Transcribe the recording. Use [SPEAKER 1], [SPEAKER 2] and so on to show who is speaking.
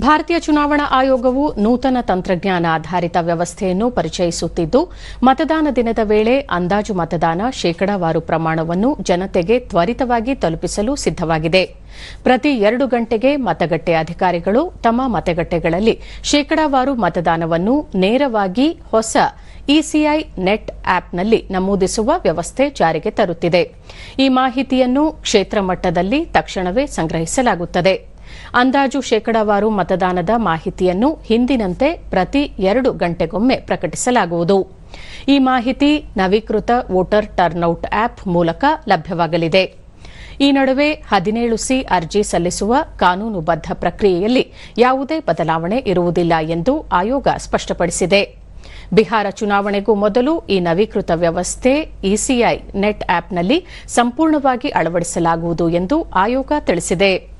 [SPEAKER 1] ಭಾರತೀಯ ಚುನಾವಣಾ ಆಯೋಗವು ನೂತನ ತಂತ್ರಜ್ಞಾನ ಆಧಾರಿತ ವ್ಯವಸ್ಥೆಯನ್ನು ಪರಿಚಯಿಸುತ್ತಿದ್ದು, ಮತದಾನ ದಿನದ ವೇಳೆ ಅಂದಾಜು ಮತದಾನ ಶೇಕಡಾವಾರು ಪ್ರಮಾಣವನ್ನು ಜನತೆಗೆ ತ್ವರಿತವಾಗಿ ತಲುಪಿಸಲು ಸಿದ್ದವಾಗಿದೆ ಪ್ರತಿ ಎರಡು ಗಂಟೆಗೆ ಮತಗಟ್ಟೆ ಅಧಿಕಾರಿಗಳು ತಮ್ಮ ಮತಗಟ್ಟೆಗಳಲ್ಲಿ ಶೇಕಡಾವಾರು ಮತದಾನವನ್ನು ನೇರವಾಗಿ ಹೊಸ ಇಸಿಐ ನೆಟ್ ಆಪ್ನಲ್ಲಿ ನಮೂದಿಸುವ ವ್ಯವಸ್ಥೆ ಜಾರಿಗೆ ತರುತ್ತಿದೆ. ಈ ಮಾಹಿತಿಯನ್ನು ಕ್ಷೇತ್ರ ಮಟ್ಟದಲ್ಲಿ ತಕ್ಷಣವೇ ಸಂಗ್ರಹಿಸಲಾಗುತ್ತದೆ. ಅಂದಾಜು ಶೇಕಡಾವಾರು ಮತದಾನದ ಮಾಹಿತಿಯನ್ನು ಹಿಂದಿನಂತೆ ಪ್ರತಿ ಎರಡು ಗಂಟೆಗೊಮ್ಮೆ ಪ್ರಕಟಿಸಲಾಗುವುದು. ಈ ಮಾಹಿತಿ ನವೀಕೃತ ವೋಟರ್ ಟರ್ನ್ಔಟ್ ಆಪ್ ಮೂಲಕ ಲಭ್ಯವಾಗಲಿದೆ. ಈ ನಡುವೆ ಹದಿನೇಳು ಸಿ ಅರ್ಜಿ ಸಲ್ಲಿಸುವ ಕಾನೂನುಬದ್ಧ ಪ್ರಕ್ರಿಯೆಯಲ್ಲಿ ಯಾವುದೇ ಬದಲಾವಣೆ ಇರುವುದಿಲ್ಲ ಎಂದು ಆಯೋಗ ಸ್ಪಷ್ಟಪಡಿಸಿದೆ. ಬಿಹಾರ ಚುನಾವಣೆಗೂ ಮೊದಲು ಈ ನವೀಕೃತ ವ್ಯವಸ್ಥೆ ಇಸಿಐ ನೆಟ್ ಆಪ್ನಲ್ಲಿ ಸಂಪೂರ್ಣವಾಗಿ ಅಳವಡಿಸಲಾಗುವುದು ಎಂದು ಆಯೋಗ ತಿಳಿಸಿದೆ.